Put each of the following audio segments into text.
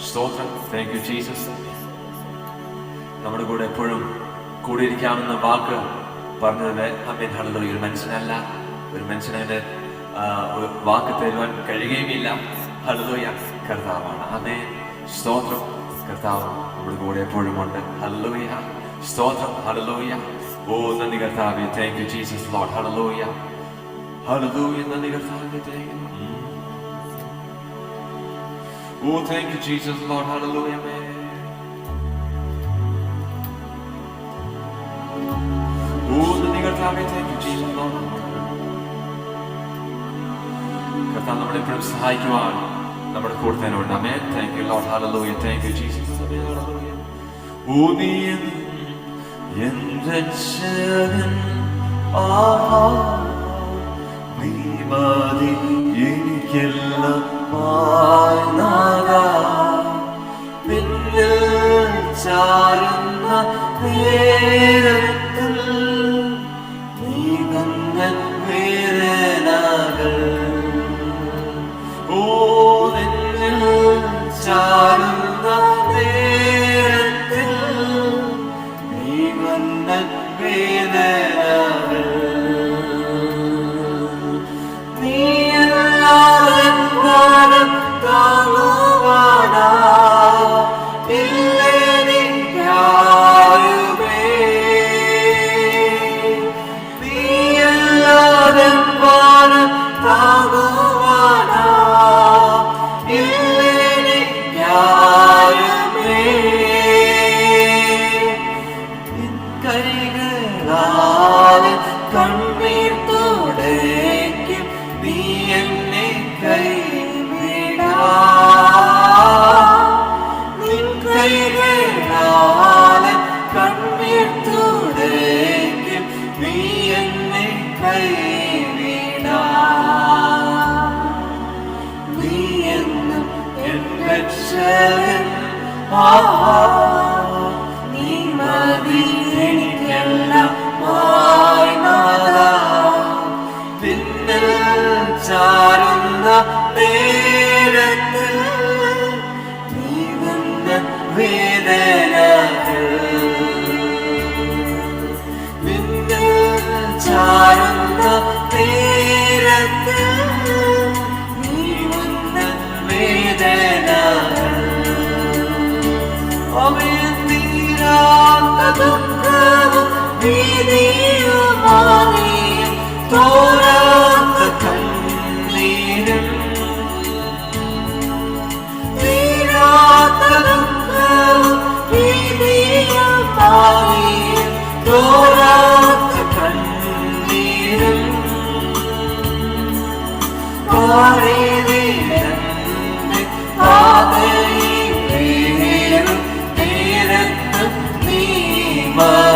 സ്തോത്രം. Thank you Jesus നമ്മുടെ കൂടെ എപ്പോഴും കൂടിയിരിക്കാമെന്ന വാക്ക് പറഞ്ഞതിന് അമ്മീൻ ഹളോ ഒരു മനുഷ്യനല്ല. ഒരു മനുഷ്യനെ വാക്ക് തരുവാൻ കഴിയുകയുമില്ല. ഹലലോയ കർത്താവാണ്. അതേ സ്തോത്രം. കർത്താവ് നമ്മുടെ കൂടെ എപ്പോഴും ഉണ്ട്. ഹലലോയ സ്തോത്രം. ഹലലോയ ഓ നന്ദി കർത്താവെ. Thank you Jesus Lord hallelujah hallelujah നന്ദി കർത്താവെ. Thank you Oh, thank you, Jesus, Lord. Hallelujah, man. Oh, നന്ദി കർത്താവേ, thank you, Jesus, Lord. കർത്താവ് നമ്മളെ എപ്പോഴും സഹായിക്കുവാൻ നമ്മുടെ കൂടെ തന്നെ ഉണ്ട് amen thank you Lord hallelujah thank you Jesus amen hallelujah ഓ നീ എൻ എൻ രക്ഷകൻ ആഹാ. നീ മതി എനിക്കെല്ലാം നേരത്തിൽ നീ വന്ന വേദനകൾ ഓ നിന്നിൽ ചാരുന്ന നേരത്തിൽ നീ വന്ന തുടയ്ക്കും നീ എന്നെ കൈവിടാ. നിൻ കൈകളാലെ കണ്ണീർ തുടയ്ക്കും നീ എന്നെ കൈവിടാ. നീ എന്നും എൻ രക്ഷകൻ നീ മതി. ദുഃഖവും ഭീതിയുമായി തോരാത്ത കണ്ണീരും. തീരാത്ത ദുഃഖവും ഭീതിയുമായി തോരാത്ത കണ്ണീരും. പാറിയതിരണ്ട് പാതയിലേറും മതി.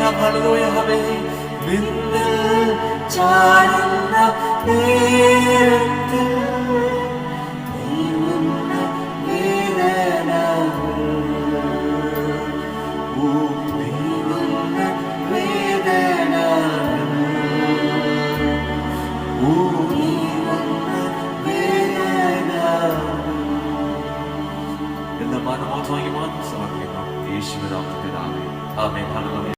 할렐루야 할렐루야 하베 믿는 자는 나? 믿는 믿는 나? 믿는 나? 믿는 나? 믿는 나? 믿는 나? 아멘.